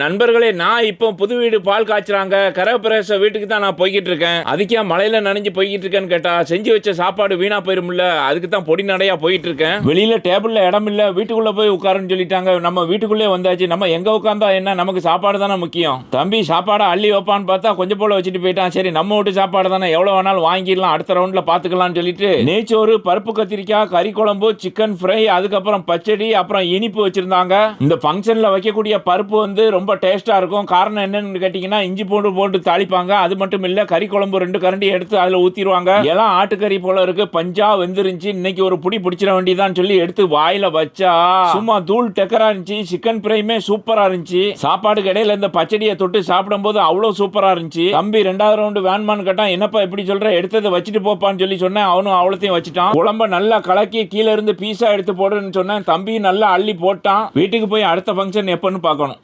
நண்பர்களே நான் இப்போ புது வீடு பால் காய்ச்சுறாங்க. கரப்பிரேச வீட்டுக்கு தான் நான் போய்கிட்டு இருக்கேன் அதுக்கே மழையில நனைஞ்சு போய்கிட்டு இருக்கேன்னு கேட்டா செஞ்சு வச்ச சாப்பாடு வீணா போயிரும்ல. அதுக்கு தான் பொடி நடையா போயிட்டு இருக்கேன் வெளியில டேபிள்ல இடம் இல்ல. வீட்டுக்குள்ள போய் உட்காருன்னு சொல்லிட்டாங்க. நம்ம வீட்டுக்குள்ளே வந்தாச்சு. நம்ம எங்க உட்காந்தா என்ன? நமக்கு சாப்பாடு தானே முக்கியம். தம்பி சாப்பாடை அள்ளி வைப்பான்னு பார்த்தா கொஞ்சம் போல வச்சுட்டு போயிட்டான். சரி நம்ம வீட்டு சாப்பாடு தானே. எவ்வளவு வேணாலும் வாங்கிடலாம். அடுத்த ரவுண்ட்ல பாத்துக்கலாம்னு சொல்லிட்டு நெய்ச்சோறு பருப்பு கத்திரிக்காய் கறி குழம்பு சிக்கன் ஃப்ரை அதுக்கப்புறம் பச்சடி அப்புறம் இனிப்பு வச்சிருந்தாங்க. இந்த ஃபங்க்ஷன்ல வைக்கக்கூடிய பருப்பு வந்து ரொம்ப ரொம்ப டேஸ்ட்டாக இருக்கும். காரணம் என்னன்னு கேட்டிங்கன்னா இஞ்சி பூண்டு போட்டு தாளிப்பாங்க. அது மட்டும் இல்லை கறி குழம்பு ரெண்டு கரண்டி எடுத்து அதில் ஊற்றிடுவாங்க எல்லாம் ஆட்டுக்கறி போல இருக்குது பஞ்சா வெந்துருந்துச்சு. இன்னைக்கு ஒரு புடி பிடிச்சிட வேண்டியதான்னு சொல்லி எடுத்து வாயில் வச்சா. சும்மா தூள் டெக்கராக இருந்துச்சு. சிக்கன் ஃப்ரைமே சூப்பராக இருந்துச்சு. சாப்பாடு கடையில் இந்த பச்சடியை தொட்டு சாப்பிடும்போது அவ்வளோ சூப்பராக இருந்துச்சு. தம்பி ரெண்டாவது ரவுண்டு வேணுமான்னு கேட்டான் என்னப்பா எப்படி சொல்கிற எடுத்ததை வச்சுட்டு போப்பான்னு சொல்லி சொன்னேன். அவனும் அவ்வளோத்தையும் வச்சுட்டான். குழம்ப நல்லா கலக்கி கீழே இருந்து பீஸா எடுத்து போடுன்னு சொன்னேன். தம்பி நல்லா அள்ளி போட்டான். வீட்டுக்கு போய் அடுத்த ஃபங்க்ஷன் எப்போன்னு பார்க்கணும்.